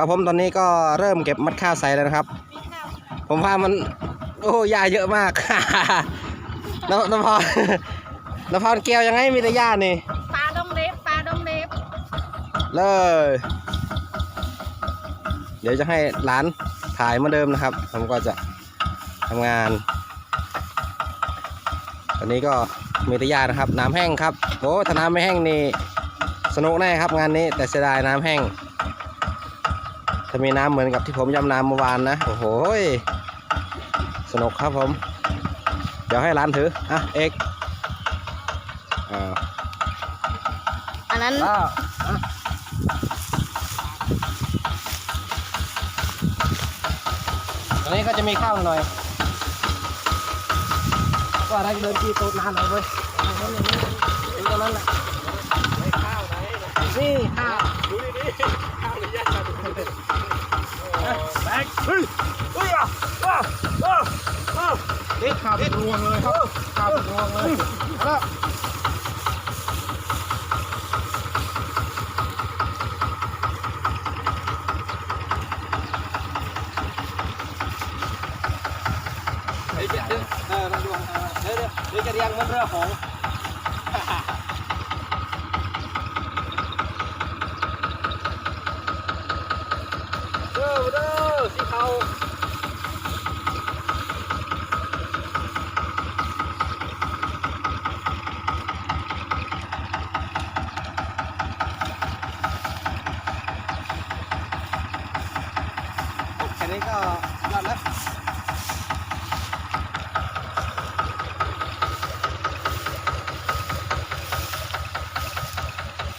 ครับผมตอนนี้ก็เริ่มเก็บมัดข้าวใส่แล้วนะครับ ผมว่ามัน โอ้หญ้าเยอะมากน้ำน้ำพรน้ำพรเกี่ยวยังไงมีแต่หญ้านี่ปลาดงเล็บปลาดงเล็บเลย เดี๋ยวจะให้หลานถ่ายเหมาเดิมนะครับ ผมก็จะทำงาน ตอนนี้ก็มีแตะยานะครับ น้ำแห้งครับโอ้ถ้าน้ำไม่แห้งนี่สนุกแน่ครับงานนี้แต่เสียดายน้ำแห้ง ถ้ามีน้ำเหมือนกับที่ผมยำน้ำเมื่อวานนะ โอ้โหยสนุกครับผม เดี๋ยวให้ร้านถือ อะ เอกอ่าอันนั้นอ้าวตอนนี้ก็จะมีข้าวหน่อยก็อะไรเดินที่โต๊ะนานหน่อยเว้ยเอาไว้อย่างนี้เป็นตรงนั้นแหละนี่ข้าวดูดีๆข้าวหรื แบกเฮ้ยเฮ้ยอะอะอะอะนี่ขาวเป็นรวงเลยครับขาวเป็นรวงเลยแล้วเดี๋ยวเดี๋ยวเออมาดูเดี๋ยวเดี๋ยวเดี๋ยวจะเรียงมันเรือของเด้อเด้อสีเขา แค่นี้ก็ยอดแล้ว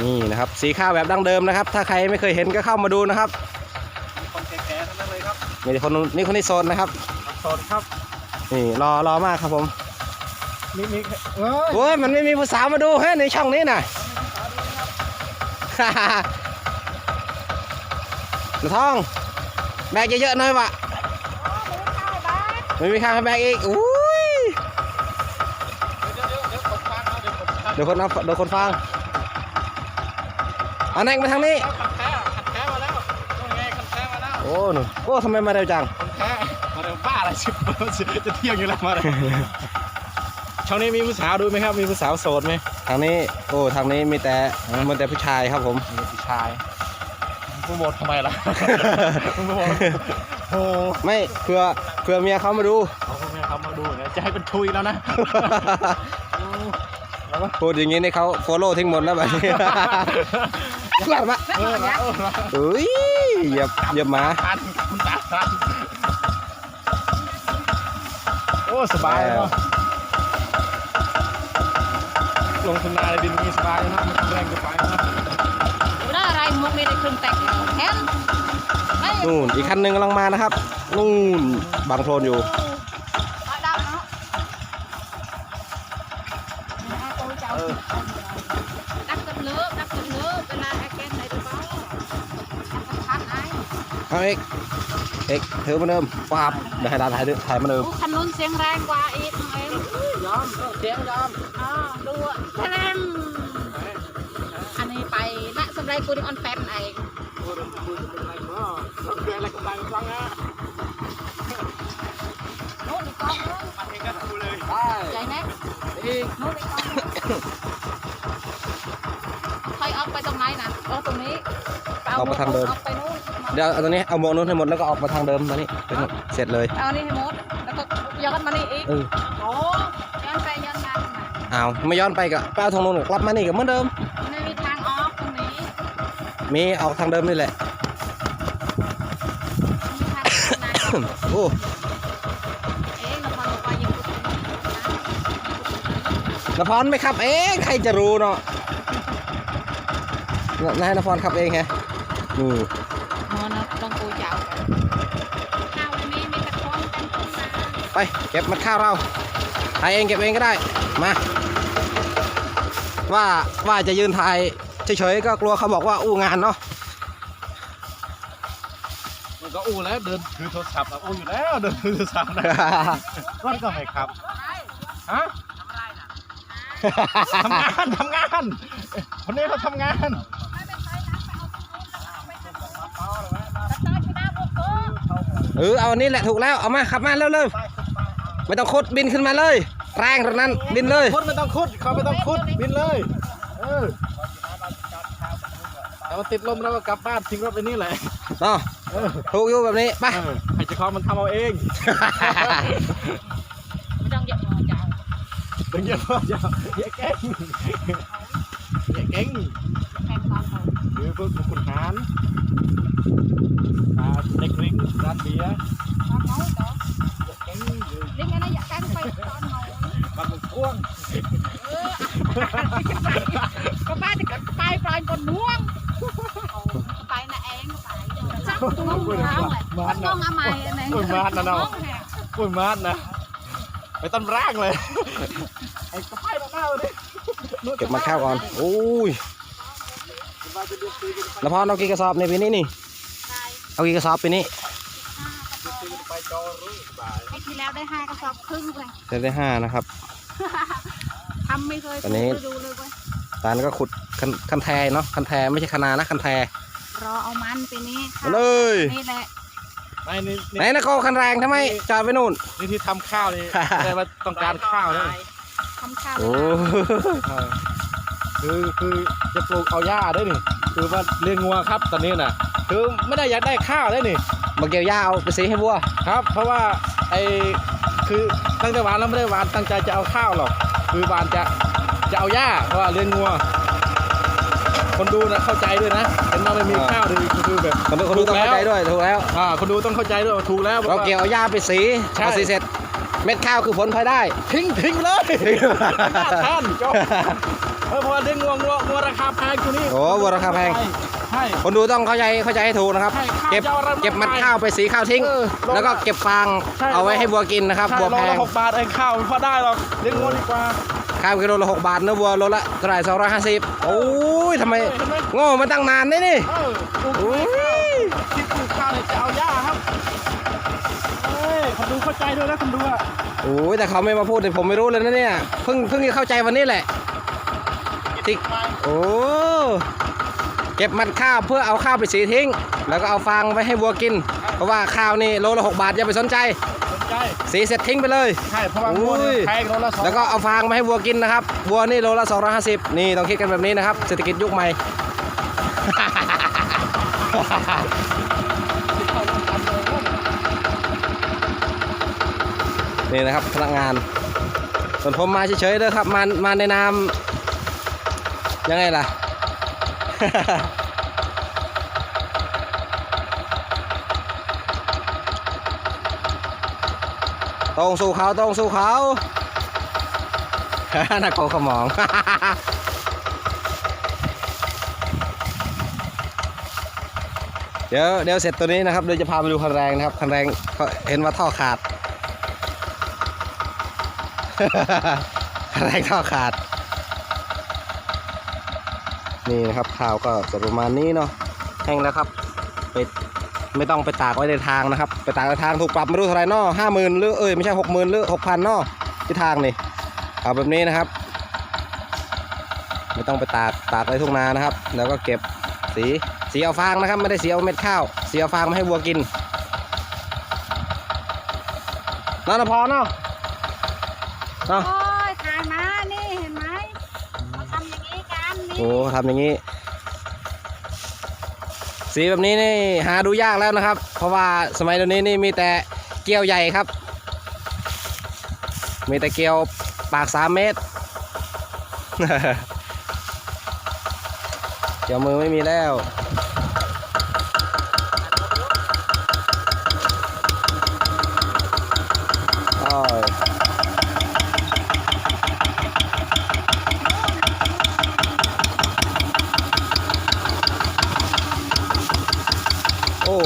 นี่นะครับ สีข้าวแบบดั้งเดิมนะครับ ถ้าใครไม่เคยเห็นก็เข้ามาดูนะครับ คนแก่ๆทั้งนั้นเลยครับ มีแต่คนนู้นนี่คนนี้โซนนะครับสดครับ นี่รอรอมากครับผมมีมีเอ้ยโอ้ยมันไม่มีผู้สาวมาดูเฮ้ยในช่องนี้น่ะหนูทอง แบกเยอะๆหน่อยวะไม่มีข้าวให้แบกอีกอุ้ยเดี๋ยวเดี๋ยวเดี๋ยวผมฟังนะเดี๋ยวผมฟังเดี๋ยวคนเอาเดี๋ยวคนฟังเอาแนกมาทางนี้คันแท้คันแท้มาแล้วต้องไงคันแท้มาแล้ว โอ้หนูโอ้ทำไมมาเร็วจังคันแท้มาเร็วบ้าอะไรสิบจะเที่ยงอยู่แล้วมาเลยช่องนี้มีผู้สาวดูไหมครับ มีผู้สาวโสดไหมทางนี้โอ้ทางนี้มีแต่มีแต่ผู้ชายครับผมมีผู้ชายมึงโบดทำไมล่ะมึงโบดโอ้ไม่เพื่อเพื่อเมียเขามาดูเขาคงไม่เขามาดูเนี่ยจะให้เป็นทุยแล้วนะแล้วก็พูดอย่างนี้นี่เขาโฟโล่ทิ้งหมดแล้วแบบนี้กลับมาเออมาเออมาเอ้ย เหยียบเหยียบหมาทันคุณตาทันโอ้สบายเนาะลงทุนนาในดินมีสบายนะมันแรงจะไปนะได้อะไรมุกนี่ได้ครึ่งแตกแค่นไม่นู่นอีกคันหนึ่งกำลังมานะครับนู่นบางโคลนอยู่ เอาเอกเอกถือมาเดิมปาบเดี๋ยวให้ดานถ่ายด้วยถ่ายมาเดิมคันนู้นเสียงแรงกว่าอีกเองยอมเสียงยอมอ่าดูอะแทงอันนี้ไปณสำหรับกูนี่ออนแฟนเองโอ้เดินคุยเป็นไรเนาะรถเรืออะไรกำลังฟังนะโน้ตอีกกองนึงมาเองก็ดูเลยได้ใหญ่แน่อีกโน้ตอีกกองนึงใครเอาไปตรงไหนนะเอาตรงนี้เอาไปนู่น เดี๋ยวเอาตัวนี้เอาหมวกนู้นให้หมดแล้วก็ออกมาทางเดิมมานี่เป็นหมดเสร็จเลยเอานี่ให้หมดแล้วก็ย้อนมานี่อีกเออโอ้ย้อนไปย้อนมาทำไมเอาไม่ย้อนไปกับป้าทางนู้นกลับมานี่กับเหมือนเดิม ไม่มีทางออกตรงนี้มีออกทางเดิมนี่แหละ มีทางออกไหนโอ้เอ๊ะนครบอกว่ายังพูดถึงนะนพรไม่ขับเองใครจะรู้เนาะนายนพรขับเองไงนี่ อ๋อนะลองกูเจ้าข้าวในนี้มีแต่คนเต็มทุ่งนา ไปเก็บมัดข้าวเราถ่ายเองเก็บเองก็ได้มาว่าว่าจะยืนถ่ายเฉยๆก็กลัวเขาบอกว่าอู้งานเนาะมันก็อู้แล้วเดินถือโทรศัพท์อะอู้อยู่แล้วเดินถือโทรศัพท์นะรถก็ไม่ขับฮะทำงานทำงานคนนี้เขาทำงานไม่เป็นไรนะไปเอาตรงนู้นแล้วเอาไปทางนู้นเออเอาอันนี้แหละถูกแล้วเอามาขับมาเร็วไปขึ้นไปๆ ไม่ต้องขุดบินขึ้นมาเลย แรงตรงนั้นบินเลยคุดไม่ต้องคุดเขาไม่ต้องคุดบินเลยเออเอามาติดลมแล้วก็กลับบ้านทิ้งรถไปนี่แหละเนาะเออถูกอยู่แบบนี้ไปเออให้เจ้าของมันทำเอาเองไม่ต้องเหยียบหัวเจ้าเป็นยังไงอย่าอย่าแกล้งอย่าแกล้งแพงตอนเขาหรือพวกคุณหารอ่าเด็กริงร้านเบียร์ ตอนเขาเจ้า อย่าแกล้งอยู่เล่นไงนะอยากแกล้งไปตอนเขาบ้านมันกว้างเออก็ป้าจะไปปลายคนน่วงไปนะเองก็ไปสักตัวเอาเลยมันต้องเอาใหม่ไหนกล้ยมาดนะเนาะกล้วยมาดนะไปต้นร่างเลยไอ้กระไพ่มาเน่าเลยเก็บมาข้าวก่อนโอ้ยแล้วพอเอากี่กระสอบในปีนี้นี่ เอากี่กระสอบปีนี้ ตีกันไปจอรู้บ่าย ไอ้ที่แล้วได้ห้ากระสอบครึ่งเลยจะได้ห้านะครับ ทำไม่เคยตอนนี้ ดูเลยเว้ยตาลก็ขุดคันคันแทเนาะคันแทไม่ใช่คนานะคันแทรอเอามันปีนี้มาเลย นี่แหละไม่นี่ไหนนี่นะโกคันแรงทำไมจอดไว้นู่น นี่ที่ทำข้าวนี่ แต่ว่าต้องการข้าวนี่ทำข้าวโอ้เออคือคือจะปลูกเอาหญ้าด้วยนี่ คือว่าเลี้ยงงัวครับตอนนี้น่ะ คือไม่ได้อยากได้ข้าวได้นี่มาเกี่ยวหญ้าเอาไปสีให้วัว ครับ เพราะว่า ไอ้คือตั้งแต่หวานแล้วไม่ได้หวานตั้งใจจะเอาข้าวหรอกคือหวานจะจะเอาหญ้าเพราะว่าเลี้ยงงัว คนดูนะเข้าใจด้วยนะเห็นว่าไม่มีข้าวเลยคือแบบคนดูคนดูต้องเข้าใจด้วยถูกแล้วอ่าคนดูต้องเข้าใจด้วยว่าถูกแล้วเราเกี่ยวเอาหญ้าไปสีใช่พอสีเสร็จ เม็ดข้าวคือผลพลอยได้ ทิ้งทิ้งเลยท่านจบเออเพราะว่าเลี้ยงงัวงัวงัวราคาแพงตัวนี้โอ้วัวราคาแพงใช่คนดูต้องเข้าใจเข้าใจให้ถูกนะครับ ใช่ข้าวเก็บจะเอาอะไรมาเก็บมัดขายข้าวไปสีข้าวทิ้ง เออโลละแล้วก็เก็บฟางใช่ เอาไว้โลให้วัวกินนะครับใช่วัวโลแพละงหกบาทเองข้าวไม่พอได้หรอกเลี้ยงงัวดีกว่า ข้าวกิโลละหกบาทเนื้อวัวโลละเท่าไหร่สองร้อยห้าสิบโอ้ยทำไมเห็นไหม โง่มาตั้งนานนี่นี่ เออปลูกโอ้ยที่ปลูกข้าวเนี่ยจะเอาหญ้าครับเอ้ยคนดูเข้าใจด้วยนะคนดูอะโอ้ยแต่เขาไม่มาพูดแต่ผมไม่รู้เลยนะเนี่ยเพิ่งเพิ่งจะเข้าใจวันนี้แหละ ติ๊ก โอ้ เก็บมัดข้าวเพื่อเอาข้าวไปสีทิ้ง แล้วก็เอาฟางไว้ให้วัวกิน เพราะว่าข้าวนี่โลละหกบาทอย่าไปสนใจสนใจสีเสร็จทิ้งไปเลย ใช่เพราะว่างัวเนี่ยอุ้ย แพงโลละสองแล้วก็เอาฟางมาให้วัวกินนะครับ วัวนี่โลละ250 นี่ต้องคิดกันแบบนี้นะครับ เศรษฐกิจยุคใหม่ นี่นะครับพนักงาน ส่วนผมมาเฉยๆเลยครับ มามาในนามยังไงล่ะ ตรงสู่เขาตรงสู่เขานักโกขมอง เดี๋ยวเดี๋ยวเสร็จตัวนี้นะครับเดี๋ยวจะพาไปดูคันแรงนะครับคันแรงเห็นว่าท่อขาดคันแรงท่อขาด นี่นะครับข่าวก็จะประมาณนี้เนาะแห้งแล้วครับไปไม่ต้องไปตากไว้ในทางนะครับ ไปตากในทางถูกปรับไม่รู้เท่าไหร่เนาะห้าหมื่นหรือเอ้ยไม่ใช่หกหมื่นหรือหกพันเนาะที่ทางนี่เอาแบบนี้นะครับ ไม่ต้องไปตากตากในทุ่งนานะครับ แล้วก็เก็บสีสีเอาฟางนะครับ ไม่ได้สีเอาเม็ดข้าวสีเอาฟางมาให้วัวกินนั่นนะพอเนาะเนาะ โอ้ทำอย่างนี้ สีแบบนี้นี่หาดูยากแล้วนะครับ เพราะว่าสมัยเดี๋ยวนี้นี่มีแต่เกลียวใหญ่ครับ มีแต่เกลียวปากสามเมตรเกลียวมือไม่มีแล้ว อ้อยโอ้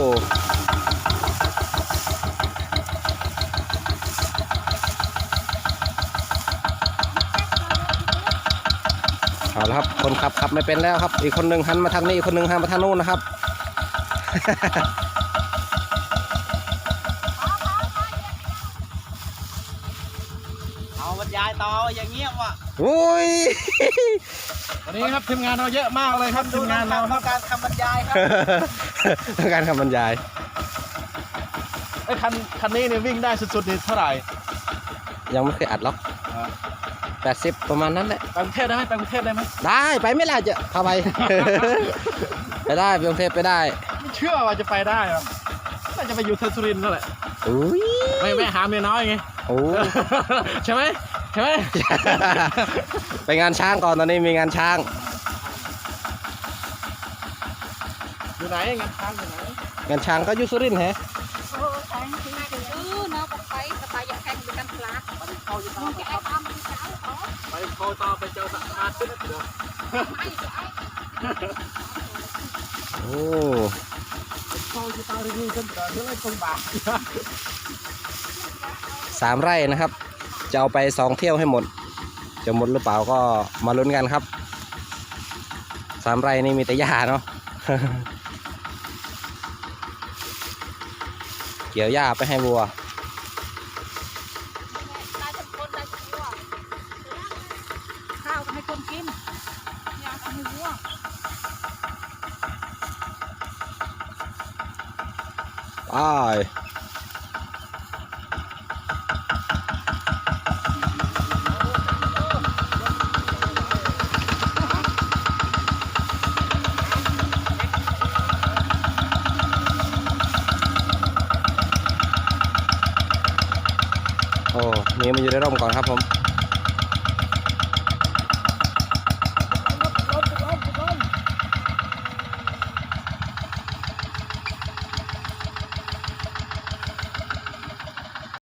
เอาละครับคนขับขับไม่เป็นแล้วครับ อีกคนหนึ่งหันมาทางนี้อีกคนหนึ่งหันมาทางนู้นนะครับ เอาบรรยายต่ออย่างเงี้ยว่ะโอ้ยวันนี้ครับทีมงานเราเยอะมากเลยครับทีมงานเราคต้รัอบงการคำบรรยายครับต้องการคำบรรยายไอ้คันคันนี้เนี่ยวิ่งได้สุดๆนี่เท่าไหร่ ยังไม่เคยอัดหรอกอ่า แปดสิบประมาณนั้นแหละไปกรุงเทพได้ไหมไปกรุงเทพได้ไหมได้ไปไม่ล่ะจะพาไป ไปได้ไปกรุงเทพไปได้ไม่เชื่อว่าจะไปได้หรอกน่าจะไปอยู่เทนสุรินทร์นั่นแหละอุ้ยไม่แม่หาเมียน้อยไงโอ้ใช่ไหมใช่ไหมไปงานช้างก่อนตอนนี้มีงานช้าง อยู่ไหนงานช้างอยู่ไหนงานช้างก็อยุสุรินทร์แฮะเออแทงที่เออเนาะ ต่อไปเจอสะอาดขึ้นนะเดี๋ยวไม่จะไอ้โอ้เขาอยู่ตารีวิวกันเดี๋ยวเรื่องอะไรคงบาปสามไร่นะครับ จะเอาไปสองเที่ยวให้หมด จะหมดหรือเปล่าก็มาลุ้นกันครับสามไร่นี่มีแต่หญ้าเนาะเกี่ยวหญ้าไปให้วัว ไปโอ้มีมาอยู่ในร่มก่อนครับผม